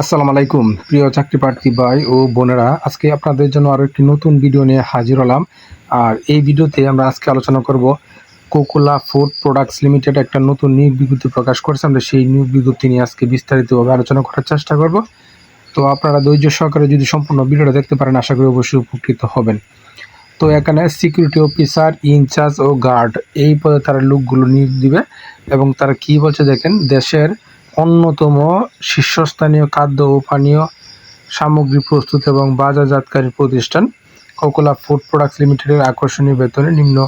আসসালামু আলাইকুম, প্রিয় চাকরি প্রার্থী ভাই ও বোনেরা, আজকে আপনাদের জন্য আরও একটি নতুন ভিডিও নিয়ে হাজির হলাম। আর এই ভিডিওতে আমরা আজকে আলোচনা করব কোকোলা ফুড প্রোডাক্টস লিমিটেড একটা নতুন নিয়োগ বিজ্ঞপ্তি প্রকাশ করেছে। আমরা সেই নিয়োগ বিজ্ঞপ্তি নিয়ে আজকে বিস্তারিতভাবে আলোচনা করার চেষ্টা করব। তো আপনারা ধৈর্য সহকারে যদি সম্পূর্ণ ভিডিওটা দেখতে পারেন, আশা করি অবশ্যই উপকৃত হবেন। তো এখানে সিকিউরিটি অফিসার ইনচার্জ ও গার্ড এই পদে তারা লোকগুলো নিয়োগ দিবে এবং তারা কি বলছে দেখেন, দেশের অন্যতম শীর্ষস্থানীয় খাদ্য ও পানীয় সামগ্রী প্রস্তুত এবং বাজারজাতকারী প্রতিষ্ঠান কোকোলা ফুড প্রোডাক্টস লিমিটেডের আকর্ষণীয় বেতনে নিম্ন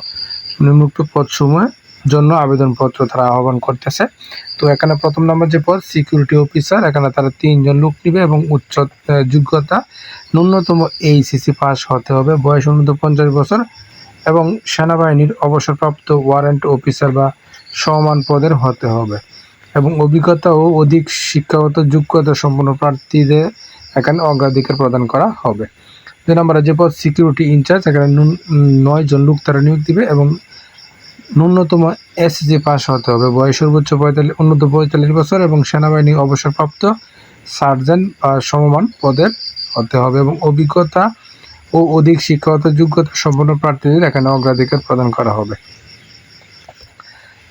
নিম্নোক্ত পদসমূহের জন্য আবেদনপত্র তারা আহ্বান করতেছে। তো এখানে প্রথম নম্বর যে পদ সিকিউরিটি অফিসার এখানে তারা তিনজন লোক নিবে এবং উচ্চ যোগ্যতা ন্যূনতম এইচএসসি পাস হতে হবে। বয়স ন্যূনতম পঞ্চাশ বছর এবং সেনাবাহিনীর অবসরপ্রাপ্ত ওয়ারেন্ট অফিসার বা সমান পদের হতে হবে। এবং অভিজ্ঞতা ও অধিক শিক্ষাগত যোগ্যতা সম্পন্ন প্রার্থীদের এখানে অগ্রাধিকার প্রদান করা হবে। দুই নম্বরে যে পদ সিকিউরিটি ইনচার্জ এখানে নয় জন লোক তারা নিয়োগ দিবে এবং ন্যূনতম এসএসসি পাস হতে হবে। বয়স সর্বোচ্চ পঁয়তাল্লিশ, উন্নত পঁয়তাল্লিশ বছর এবং সেনাবাহিনী অবসরপ্রাপ্ত সার্জেন্ট বা সমমান পদের হতে হবে এবং অভিজ্ঞতা ও অধিক শিক্ষাগত যোগ্যতা সম্পন্ন প্রার্থীদের এখানে অগ্রাধিকার প্রদান করা হবে।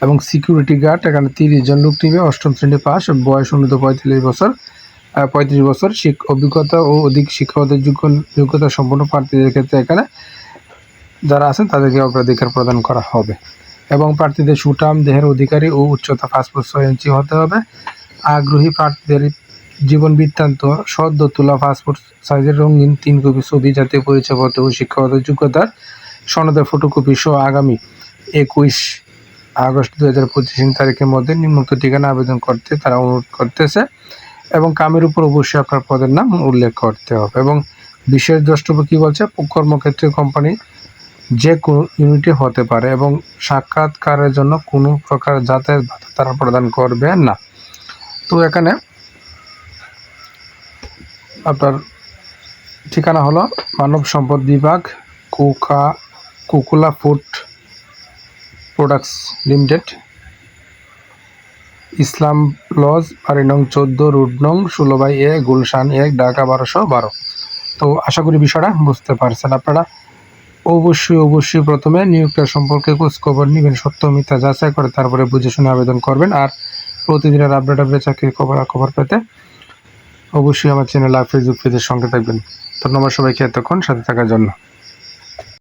এবং সিকিউরিটি গার্ড এখানে তিরিশ জন লোক নিবে অষ্টম শ্রেণি পাস, বয়স উন্নত পঁয়তাল্লিশ বছর পঁয়ত্রিশ বছর। শিক অভিজ্ঞতা ও অধিক শিক্ষাগত যোগ্য যোগ্যতা সম্পন্ন প্রার্থীদের ক্ষেত্রে এখানে যারা আছেন, তাদেরকে অগ্রাধিকার প্রদান করা হবে। এবং প্রার্থীদের সুঠাম দেহের অধিকারী ও উচ্চতা ফুট ছয় ইঞ্চি হতে হবে। আগ্রহী প্রার্থীদের জীবন বৃত্তান্ত, সদ্য তোলা পাসপোর্ট সাইজের রঙিন তিন কপি ছবি, জাতীয় পরিচয়পত্র ও শিক্ষাগত যোগ্যতার সনদের ফটোকপি সহ আগামী একুশ আগস্ট দু হাজার পঁচিশ তারিখের মধ্যে নিম্নোক্ত ঠিকানা আবেদন করতে, তারা অনুরোধ করতেছে এবং কামের উপর অবশ্যই আপনার পদের নাম উল্লেখ করতে হবে এবং বিশেষ দ্রষ্টব্য কী বলছে? কর্মক্ষেত্রে কোম্পানি যে কোনো ইউনিটে হতে পারে এবং সাক্ষাৎকারের জন্য কোনো প্রকার যাতায়াত ভাতা তারা প্রদান করবে না। তো এখানে আপনার ঠিকানা হলো মানব সম্পদ বিভাগ, কুকা কুকুলা food products limited, Islam lodge বাড়ি নং চোদ্দ রুট নং ষোলো বাই এ, গুলশান এক, ঢাকা বারোশো বারো। তো আশা করি বিষয়টা বুঝতে পারছেন আপনারা। অবশ্যই অবশ্যই প্রথমে নিয়োগটা সম্পর্কে খোঁজ খবর নেবেন, সত্য মিথ্যা যাচাই করে তারপরে বুঝে শুনে আবেদন করবেন। আর প্রতিদিনের আপডেট আপডেট চাকরির খবর খবর পেতে অবশ্যই আমার চ্যানেল আর ফেসবুক পেজের সঙ্গে থাকবেন। ধন্যবাদ সবাইকে এতক্ষণ সাথে থাকার জন্য।